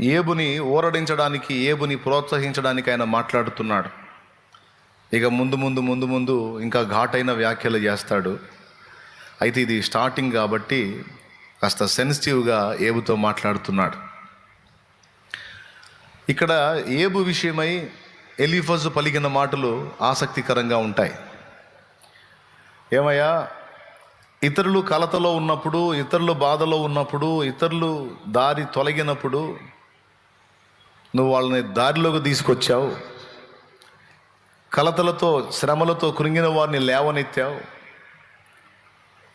ఏబుని ఊరడించడానికి ఏబుని ప్రోత్సహించడానికి ఆయన మాట్లాడుతున్నాడు. ఇక ముందు ముందు ముందు ముందు ఇంకా ఘాటైన వ్యాఖ్యలు చేస్తాడు. అయితే ఇది స్టార్టింగ్ కాబట్టి కాస్త సెన్సిటివ్గా ఏబుతో మాట్లాడుతున్నాడు. ఇక్కడ ఏబు విషయమై ఎలిఫజు పలికిన మాటలు ఆసక్తికరంగా ఉంటాయి. ఏమయ్యా ఇతరులు కలతలో ఉన్నప్పుడు ఇతరులు బాధలో ఉన్నప్పుడు ఇతరులు దారి తొలగినప్పుడు నువ్వు వాళ్ళని దారిలోకి తీసుకొచ్చావు. కలతలతో శ్రమలతో కృంగిన వారిని లేవనెత్తావు.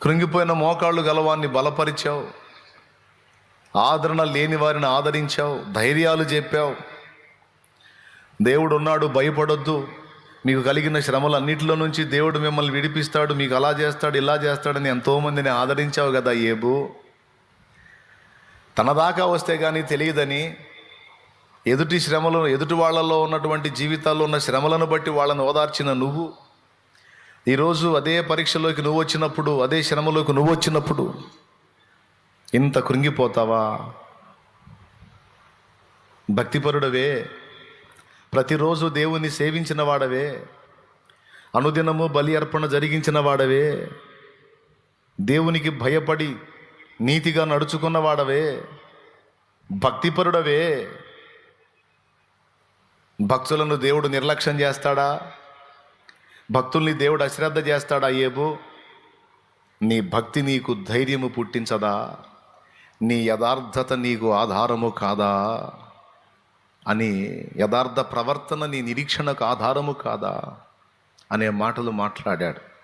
కృంగిపోయిన మోకాళ్ళు గలవాన్ని బలపరిచావు. ఆదరణ లేని వారిని ఆదరించావు. ధైర్యాలు చెప్పావు. దేవుడు ఉన్నాడు భయపడొద్దు. మీకు కలిగిన శ్రమలన్నింటిలో నుంచి దేవుడు మిమ్మల్ని విడిపిస్తాడు. మీకు అలా చేస్తాడు ఇలా చేస్తాడని ఎంతోమందిని ఆదరించావు కదా ఏబు. తన దాకా వస్తే కానీ తెలియదని ఎదుటి శ్రమలు ఎదుటి వాళ్ళలో ఉన్నటువంటి జీవితాల్లో ఉన్న శ్రమలను బట్టి వాళ్ళని ఓదార్చిన నువ్వు. ఈరోజు అదే పరీక్షలోకి నువ్వు వచ్చినప్పుడు అదే శ్రమలోకి నువ్వు వచ్చినప్పుడు ఇంత కృంగిపోతావా? భక్తిపరుడవే. ప్రతిరోజు దేవుని సేవించిన వాడవే. అనుదినము బలి అర్పణ జరిగించిన వాడవే. దేవునికి భయపడి నీతిగా నడుచుకున్న వాడవే. భక్తిపరుడవే. భక్తులను దేవుడు నిర్లక్ష్యం చేస్తాడా? భక్తుల్ని దేవుడు అశ్రద్ధ చేస్తాడా ఏబో నీ భక్తి నీకు ధైర్యము పుట్టించదా? నీ యథార్థత నీకు ఆధారము కాదా? అని యథార్థ ప్రవర్తన నీ నిరీక్షణకు ఆధారము కాదా? అనే మాటలు మాట్లాడాడు.